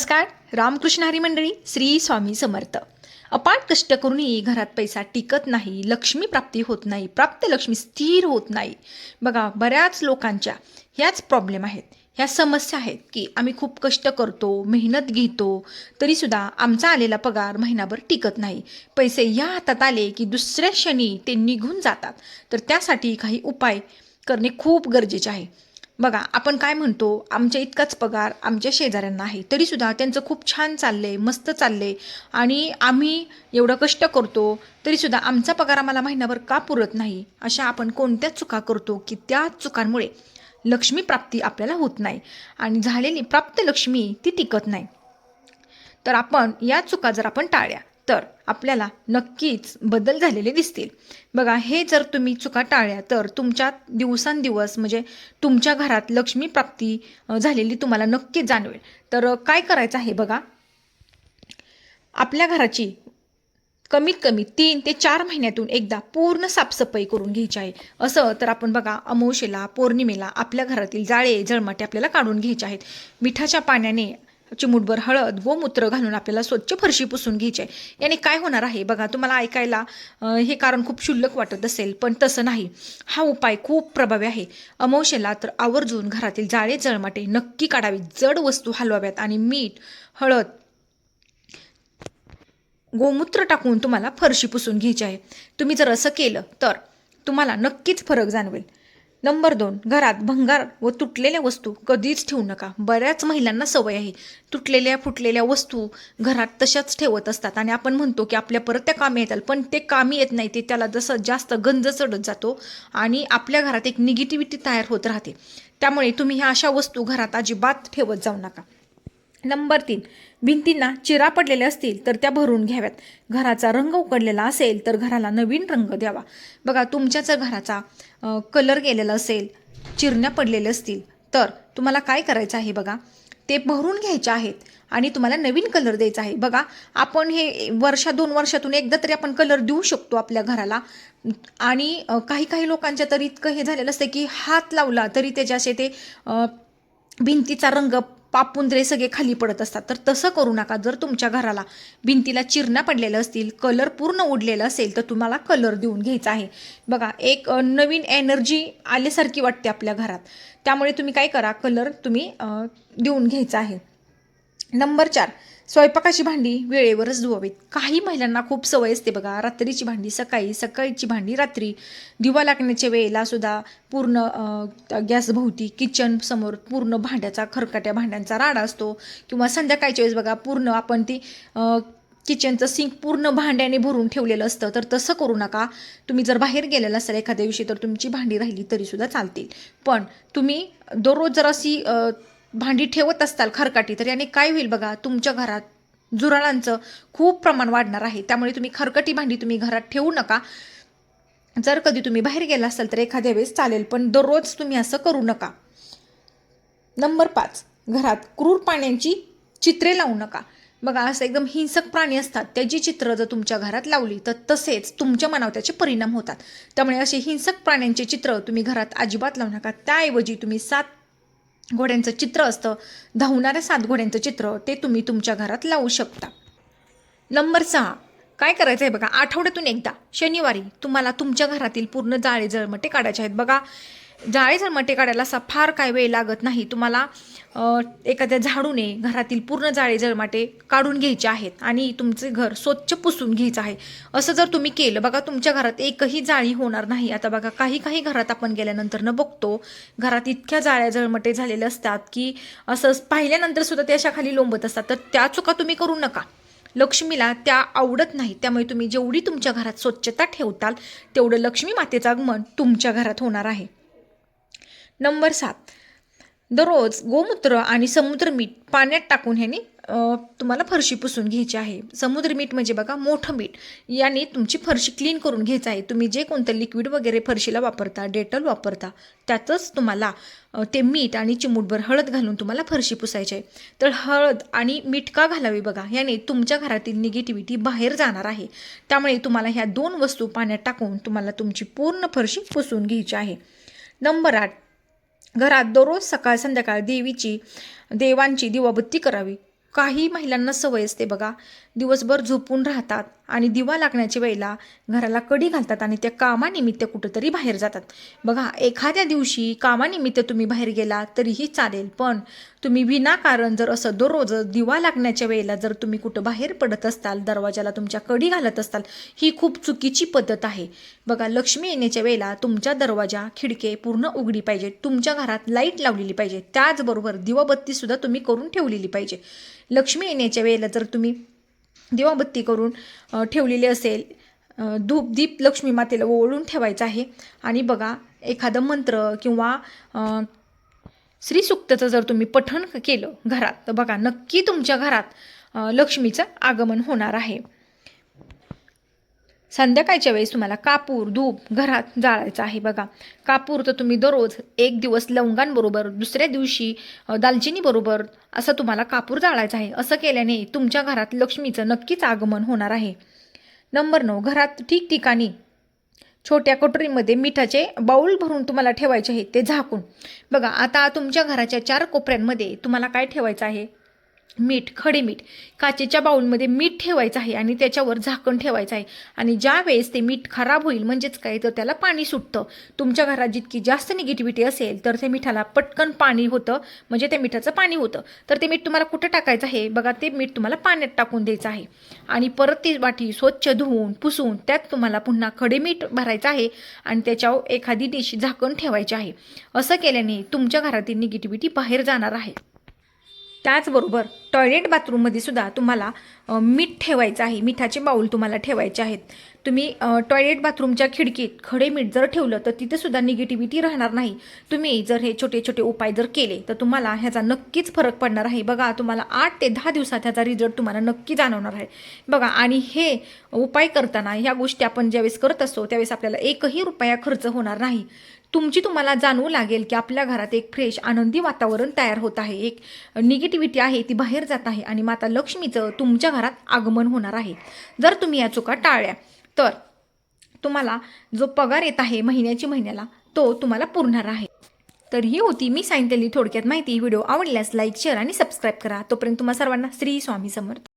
नमस्कार. रामकृष्ण हरी मंडळी श्री स्वामी समर्थ. अपाट कष्ट करूनही घरात पैसा टिकत नाही लक्ष्मी प्राप्ती होत नाही प्राप्त लक्ष्मी स्थिर होत नाही. बघा बऱ्याच लोकांच्या ह्याच प्रॉब्लेम आहेत. ह्या समस्या आहेत की आम्ही खूप कष्ट करतो मेहनत घेतो तरीसुद्धा आमचा आलेला पगार महिनाभर टिकत नाही. पैसे या हातात आले की दुसऱ्या क्षणी ते निघून जातात. तर त्यासाठी काही उपाय करणे खूप गरजेचे आहे. बघा आपण काय म्हणतो? आमच्या इतकाच पगार आमच्या शेजाऱ्यांना आहे. तरीसुद्धा त्यांचं खूप छान चाललं आहे मस्त चाललं आहे आणि आम्ही एवढं कष्ट करतो तरीसुद्धा आमचा पगार आम्हाला महिनाभर का पुरत नाही? अशा आपण कोणत्या चुका करतो की त्या चुकांमुळे लक्ष्मी प्राप्ती आपल्याला होत नाही. आणि झालेली प्राप्त लक्ष्मी ती टिकत नाही. तर आपण या चुका जर आपण टाळ्या तर आपल्याला नक्कीच बदल झालेले दिसतील. बघा हे जर तुम्ही चुका टाळल्या तर तुमच्या दिवसांदिवस म्हणजे तुमच्या घरात लक्ष्मी प्राप्ती झालेली तुम्हाला नक्कीच जाणवेल. तर काय करायचं आहे बघा? आपल्या घराची कमीत कमी तीन ते चार महिन्यातून एकदा पूर्ण साफसफाई करून घ्यायची आहे. असं तर आपण बघा अमावशेला पौर्णिमेला आपल्या घरातील जाळे जळमाटे आपल्याला काढून घ्यायचे आहेत. मिठाच्या पाण्याने चिमूटभर हळद गोमूत्र घालून आपल्याला स्वच्छ फरशी पुसून घ्यायची आहे. याने काय होणार आहे? बघा तुम्हाला ऐकायला हे कारण खूप क्षुल्लक वाटत असेल पण तसं नाही. हा उपाय खूप प्रभावी आहे. अमावशेला तर आवर्जून घरातील जाळे जळमाटे नक्की काढावी जड वस्तू हलवाव्यात आणि मीठ हळद गोमूत्र टाकून तुम्हाला फरशी पुसून घ्यायची आहे. तुम्ही जर असं केलं तर तुम्हाला नक्कीच फरक जाणवेल. नंबर दोन घरात भंगार व तुटलेल्या वस्तू कधीच ठेवू नका. बऱ्याच महिलांना सवय आहे. तुटलेल्या फुटलेल्या वस्तू घरात तशाच ठेवत असतात. आणि आपण म्हणतो की आपल्या परत त्या कामी येतात पण ते कामी येत नाही. ते त्याला जसं जास्त गंज चढत जातो आणि आपल्या घरात एक निगेटिव्हिटी तयार होत राहते. त्यामुळे तुम्ही ह्या अशा वस्तू घरात अजिबात ठेवत जाऊ नका. नंबर तीन भिंतींना चिरा पडलेल्या असतील तर त्या भरून घ्याव्यात. घराचा रंग उकडलेला असेल तर घराला नवीन रंग द्यावा. बघा तुमच्या जर घराचा कलर गेलेला असेल चिरण्या पडलेल्या असतील तर तुम्हाला काय करायचं आहे बघा? ते भरून घ्यायचे आहेत आणि तुम्हाला नवीन कलर द्यायचा आहे. बघा आपण हे वर्षा दोन वर्षातून एकदा तरी आपण कलर देऊ शकतो आपल्या घराला. आणि काही काही लोकांच्या तर इतकं हे झालेलं असतं की हात लावला तरी त्याचे असे ते भिंतीचा रंग पापुंद्रे सगळे खाली पडत असतात. तर तसं करू नका. जर तुमच्या घराला भिंतीला चिरण्या पडलेल्या असतील कलर पूर्ण उडलेला असेल तर तुम्हाला कलर देऊन घ्यायचा आहे. बघा एक नवीन एनर्जी आल्यासारखी वाटते आपल्या घरात. त्यामुळे तुम्ही काय करा कलर तुम्ही देऊन घ्यायचा आहे. नंबर चार स्वयंपाकाची भांडी वेळेवरच धुवावीत. काही महिलांना खूप सवय असते बघा. रात्रीची भांडी सकाळी सकाळीची भांडी रात्री दिवा लागण्याच्या वेळेला सुद्धा पूर्ण गॅसभोवती किचन समोर पूर्ण भांड्याचा खरकाट्या भांड्यांचा राडा असतो. किंवा संध्याकाळच्या वेळेस बघा पूर्ण आपण ती किचनचं सिंक पूर्ण भांड्याने भरून ठेवलेलं असतं. तर तसं करू नका. तुम्ही जर बाहेर गेलेलं असाल एखाद्या दिवशी तर तुमची भांडी राहिली तरीसुद्धा चालतील. पण तुम्ही दररोज जर अशी भांडी ठेवत असताल खरकाटी तर याने काय होईल बघा तुमच्या घरात जुराळांचं खूप प्रमाण वाढणार आहे. त्यामुळे तुम्ही खरकटी भांडी तुम्ही घरात ठेवू नका. जर कधी तुम्ही बाहेर गेला असाल तर एखाद्या वेळेस चालेल पण दररोज तुम्ही असं करू नका. नंबर पाच घरात क्रूर प्राण्यांची चित्रे लावू नका. बघा असं एकदम हिंसक प्राणी असतात. त्याची चित्र जर तुमच्या घरात लावली तर तसेच तुमच्या मनावर त्याचे परिणाम होतात. त्यामुळे असे हिंसक प्राण्यांचे चित्र तुम्ही घरात अजिबात लावू नका. त्याऐवजी तुम्ही सात घोड्यांचं चित्र असतं. धावणाऱ्या सात घोड्यांचं चित्र ते तुम्ही तुमच्या घरात लावू शकता. नंबर सहा. काय करायचं आहे बघा आठवड्यातून एकदा शनिवारी तुम्हाला तुमच्या घरातील पूर्ण जाळे जळमटे काढायचे आहेत. बघा जाळे जळमटे काढायला असा फार काय वेळ लागत नाही. तुम्हाला एखाद्या झाडूने घरातील पूर्ण जाळे जळमाटे काढून घ्यायचे आहेत आणि तुमचे घर स्वच्छ पुसून घ्यायचं आहे. असं जर तुम्ही केलं बघा तुमच्या घरात एकही जाळी होणार नाही. आता बघा काही काही घरात आपण गेल्यानंतर न बघतो घरात इतक्या जाळ्या जळमटे झालेले असतात की असं पाहिल्यानंतर सुद्धा ते अशा खाली लोंबत असतात. तर त्या चुका तुम्ही करू नका. लक्ष्मीला त्या आवडत नाही त्यामुळे तुम्ही जेवढी तुमच्या घरात स्वच्छता ठेवताल तेवढं लक्ष्मी मातेचं आगमन तुमच्या घरात होणार आहे. नंबर सात. दररोज गोमूत्र आणि समुद्र मीठ पाण्यात टाकून ह्याने तुम्हाला फरशी पुसून घ्यायची आहे. समुद्र मीठ म्हणजे बघा मोठं मीठ. याने तुमची फरशी क्लीन करून घ्यायचं आहे. तुम्ही जे कोणतं लिक्विड वगैरे फरशीला वापरता डेटल वापरता त्यातच तुम्हाला ते मीठ आणि चिमूटभर हळद घालून तुम्हाला फरशी पुसायची आहे. तर हळद आणि मीठ का घालावी बघा? याने तुमच्या घरातील निगेटिव्हिटी बाहेर जाणार आहे. त्यामुळे तुम्हाला ह्या दोन वस्तू पाण्यात टाकून तुम्हाला तुमची पूर्ण फरशी पुसून घ्यायची आहे. नंबर आठ. घरात दररोज सकाळ संध्याकाळ देवीची देवांची दिवाबत्ती करावी. काही महिलांना सवय असते बघा. दिवसभर झोपून राहतात. आणि दिवा लागण्याच्या वेळेला घराला कडी घालतात आणि त्या कामानिमित्त कुठंतरी बाहेर जातात. बघा एखाद्या दिवशी कामानिमित्त तुम्ही बाहेर गेला तरीही चालेल पण तुम्ही विनाकारण जर असं दररोज दिवा लागण्याच्या वेळेला जर तुम्ही कुठं बाहेर पडत असताल दरवाजाला तुमच्या कडी घालत असताल ही खूप चुकीची पद्धत आहे. बघा लक्ष्मी येण्याच्या वेळेला तुमच्या दरवाजा खिडके पूर्ण उघडी पाहिजे तुमच्या घरात लाइट लावलेली पाहिजे त्याचबरोबर दिवाबत्तीसुद्धा तुम्ही करून ठेवलेली पाहिजे. लक्ष्मी येण्याच्या वेळेला जर तुम्ही दिवाबत्ती करून ठेवलेली असेल. धूप दीप लक्ष्मी मातेला ओळून ठेवायचं आहे. आणि बघा एखादं मंत्र किंवा अ, श्रीसुक्तचं जर तुम्ही पठण केलं घरात तर बघा नक्की तुमच्या घरात लक्ष्मीचं आगमन होणार आहे. संध्याकाळच्या वेळेस तुम्हाला कापूर धूप घरात जाळायचं आहे बघा. कापूर तर तुम्ही दररोज एक दिवस लवंगांबरोबर दुसऱ्या दिवशी दालचिनीबरोबर असं तुम्हाला कापूर जाळायचं आहे. असं केल्याने तुमच्या घरात लक्ष्मीचं नक्कीच आगमन होणार आहे. नंबर नऊ घरात ठिकठिकाणी छोट्या कटोरीमध्ये मिठाचे बाऊल भरून तुम्हाला ठेवायचे आहे ते झाकून. बघा आता तुमच्या घराच्या चार कोपऱ्यांमध्ये तुम्हाला काय ठेवायचं आहे? मीठ खडे मीठ. काचेच्या बाऊलमध्ये मीठ ठेवायचं आहे आणि त्याच्यावर झाकण ठेवायचं आहे. आणि ज्या वेळेस ते मीठ खराब होईल म्हणजेच काय? तर त्याला पाणी सुटतं. तुमच्या घरात जितकी जास्त निगेटिव्हिटी असेल तर त्या मिठाला पटकन पाणी होतं. म्हणजे त्या मिठाचं पाणी होतं. तर ते मीठ तुम्हाला कुठं टाकायचं आहे? बघा ते मीठ तुम्हाला पाण्यात टाकून द्यायचं आहे. आणि परत ती वाटी स्वच्छ धुवून पुसून त्यात तुम्हाला पुन्हा खडे मीठ भरायचं आहे आणि त्याच्यावर एखादी डिश झाकण ठेवायची आहे. असं केल्याने तुमच्या घरातील निगेटिव्हिटी बाहेर जाणार आहे. त्याचबरोबर टॉयलेट बाथरूममध्ये सुद्धा तुम्हाला मीठ ठेवायचं आहे. मिठाचे बाऊल तुम्हाला ठेवायचे आहेत. तुम्ही टॉयलेट बाथरूमच्या खिडकीत खडे मीठ जर ठेवलं तर तिथे सुद्धा निगेटिव्हिटी राहणार नाही. तुम्ही जर हे छोटे छोटे उपाय जर केले तर तुम्हाला ह्याचा नक्कीच फरक पडणार आहे. बघा तुम्हाला आठ ते दहा दिवसात ह्याचा रिझल्ट तुम्हाला नक्की जाणवणार आहे. बघा आणि हे उपाय करताना ह्या गोष्टी आपण ज्यावेळेस करत असतो त्यावेळेस आपल्याला एकही रुपया खर्च होणार नाही. तुमची तुम्हाला जाणवू लागेल की आपल्या घरात एक फ्रेश आनंदी वातावरण तयार होत आहे. एक निगेटिव्हिटी आहे ती बाहेर जात आहे आणि माता लक्ष्मीचं तुमच्या घरात आगमन होणार आहे. जर तुम्ही या चुका टाळल्या तर तुम्हाला जो पगार येत आहे महिन्याची महिन्याला तो तुम्हाला पुरणार आहे. तर ही होती मी सांगितलेली थोडक्यात माहिती. व्हिडिओ आवडल्यास लाईक शेअर आणि सबस्क्राईब करा. तोपर्यंत तुम्हा सर्वांना श्री स्वामी समर्थ.